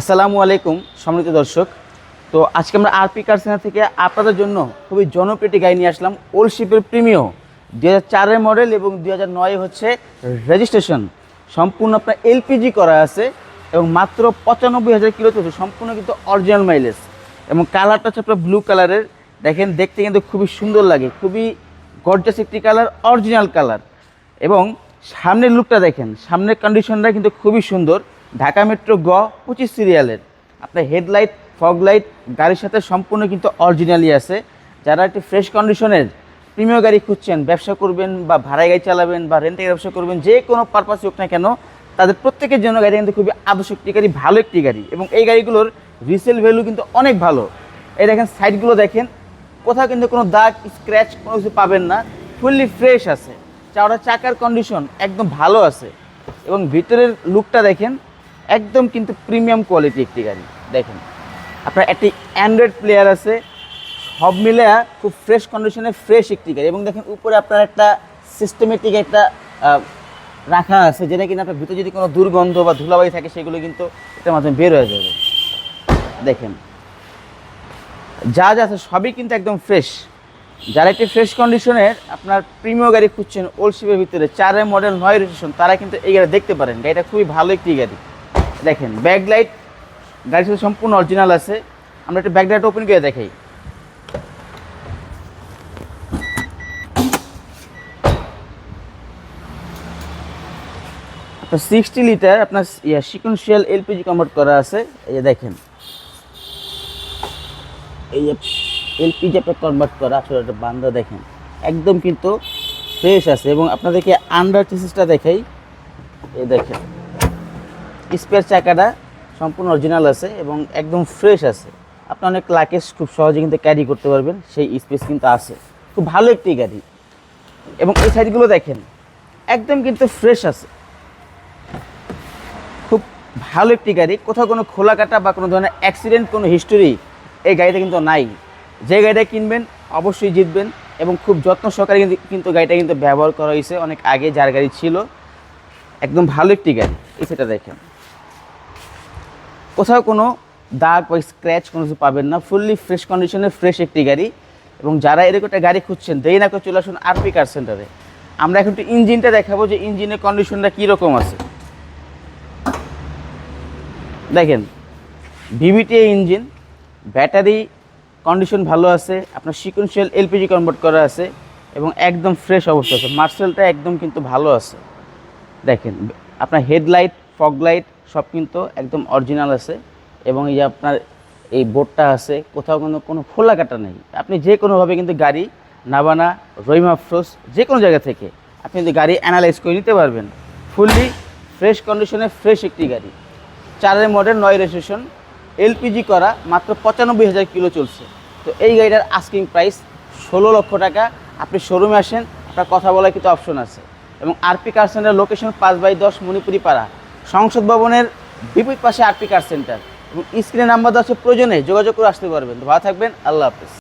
আসসালামু আলাইকুম, সম্মানিত দর্শক। তো আজকে আমরা আরপি কার সেনা থেকে আপনাদের জন্য খুবই জনপ্রিয় একটি গাড়ি নিয়ে আসলাম ওল্ড শিপের প্রিমিও দু হাজার মডেল এবং দু হাজার নয় হচ্ছে রেজিস্ট্রেশন সম্পূর্ণ আপনার এলপিজি করা আছে এবং মাত্র পঁচানব্বই হাজার কিলো চলছে, সম্পূর্ণ কিন্তু অরিজিনাল মাইলেজ এবং কালারটা হচ্ছে আপনার ব্লু কালারের দেখেন, দেখতে কিন্তু খুবই সুন্দর লাগে, খুবই গর্জাস একটি কালার অরিজিনাল কালার এবং সামনের লুকটা দেখেন, সামনের কন্ডিশনটা কিন্তু খুবই সুন্দর। ঢাকা মেট্রো গ পঁচিশ সিরিয়ালের। আপনার হেডলাইট ফগ লাইট গাড়ির সাথে সম্পূর্ণ কিন্তু অরিজিনালি আছে। যারা একটি ফ্রেশ কন্ডিশনের প্রিমিয় গাড়ি খুঁজছেন, ব্যবসা করবেন বা ভাড়ায় গাড়ি চালাবেন বা রেন্টে ব্যবসা করবেন, যে কোনো পারপাসে হোক না কেন, তাদের প্রত্যেকের জন্য গাড়ি কিন্তু খুবই আবশ্যক একটি গাড়ি ভালো একটি গাড়ি। এবং এই গাড়িগুলোর রিসেল ভ্যালু কিন্তু অনেক ভালো। এই দেখেন সাইডগুলো দেখেন, কোথাও কিন্তু কোনো দাগ স্ক্র্যাচ কোনো কিছু পাবেন না। ফুললি ফ্রেশ আছে। চাওড়া চাকার কন্ডিশন একদম ভালো আছে। এবং ভিতরের লুকটা দেখেন একদম কিন্তু প্রিমিয়াম কোয়ালিটি একটি গাড়ি। দেখেন, আপনার একটি অ্যান্ড্রয়েড প্লেয়ার আছে। সব মিলে খুব ফ্রেশ কন্ডিশনে ফ্রেশ একটি গাড়ি। এবং দেখেন, উপরে আপনার একটা সিস্টেমেটিক একটা রাখা আছে, যেটা কিনা আপনার ভিতরে যদি কোনো দুর্গন্ধ বা ধুলাবাড়ি থাকে, সেগুলো কিন্তু এটার মাধ্যমে বের হয়ে যাবে। দেখেন, যা যা আছে সবই কিন্তু একদম ফ্রেশ যারা একটি ফ্রেশ কন্ডিশনের আপনার প্রিমিয় গাড়ি খুঁজছেন ওল্ড শিপের ভিতরে চারের মডেল নয় রেজিস্ট্রেশন তারা কিন্তু এই গাড়ি দেখতে পারেন। গাড়িটা খুবই ভালো একটি গাড়ি। দেখেন ব্যাক লাইট গাড়ির সাথে সম্পূর্ণ অরিজিনাল আছে। আমরা একটু ব্যাক লাইট ওপেন করে দেখাই। আপনার সিক্সটি লিটার আপনার ইয়া সিকোয়েন্সিয়াল এলপিজি কনভার্ট করা আছে। এই যে দেখেন। এই যে এলপিজি আপনার কনভার্ট করা আসলে একটা বান্দা দেখেন। একদম কিন্তু ফ্রেশ আছে এবং আপনাদেরকে আন্ডার চেসিসটা দেখাই। এই দেখেন। স্পেয়ার চাকাটা সম্পূর্ণ অরিজিনাল আছে এবং একদম ফ্রেশ আছে। আপনি অনেক লাকেজ খুব সহজে কিন্তু ক্যারি করতে পারবেন, সেই স্পেস কিন্তু আছে। খুব ভালো একটি গাড়ি। এবং এই সাইডগুলো দেখেন, একদম কিন্তু ফ্রেশ আছে। খুব ভালো একটি গাড়ি। কোথাও কোনো খোলা কাটা বা কোনো ধরনের অ্যাক্সিডেন্ট কোনো হিস্টোরি এই গাড়িটা কিন্তু নাই। যে গাড়িটা কিনবেন, অবশ্যই জিতবেন এবং খুব যত্ন সহকারে কিন্তু কিন্তু গাড়িটা কিন্তু ব্যবহার করা হয়েছে অনেক আগে, যার গাড়ি ছিল। একদম ভালো একটি গাড়ি। এই সেটা দেখেন। কোথাও কোনো দাগ বা স্ক্র্যাচ কোনো কিছু পাবেন না। ফুললি ফ্রেশ কন্ডিশনের ফ্রেশ একটি গাড়ি এবং যারা এরকম একটা গাড়ি খুঁজছেন, দেরি না করে চলে আসুন আরপি কার সেন্টারে আমরা এখন একটু ইঞ্জিনটা দেখাবো যে ইঞ্জিনের কন্ডিশনটা কীরকম আছে। দেখেন ভিভিটি ইঞ্জিন ব্যাটারি কন্ডিশন ভালো আছে, আপনার সিকোয়েন্সিয়াল এলপিজি কনভার্ট করা আছে এবং একদম ফ্রেশ অবস্থা আছে। মার্সেলটা একদম কিন্তু ভালো আছে। দেখেন, আপনার হেডলাইট ফগ লাইট সব কিন্তু একদম অরিজিনাল আছে এবং এই যে আপনার এই বোর্ডটা আছে, কোথাও কিন্তু কোনো খোলা কাটা নেই। আপনি যে কোনোভাবে কিন্তু গাড়ি নাবানা, রহিমা ফ্রোস যে কোনো জায়গা থেকে আপনি কিন্তু গাড়ি অ্যানালাইজ করে নিতে পারবেন। ফুললি ফ্রেশ কন্ডিশনে ফ্রেশ একটি গাড়ি। চারের মডেল নয় রেজিস্ট্রেশন এলপিজি করা, মাত্র পঁচানব্বই হাজার কিলো চলছে। তো এই গাড়িটার আস্কিং প্রাইস ষোলো লক্ষ টাকা। আপনি শোরুমে আসেন, আপনার কথা বলার কিন্তু অপশন আছে। এবং আরপি কার সেন্টার লোকেশন পাঁচ বাই দশ, মণিপুরি পাড়া। সংসদ ভবনের বিপরীত পাশে আরপি কার সেন্টার এবং স্ক্রিনে নাম্বার দেওয়া আছে প্রয়োজনে যোগাযোগ করে আসতে পারবেন। তো ভালো থাকবেন, আল্লাহ হাফিজ।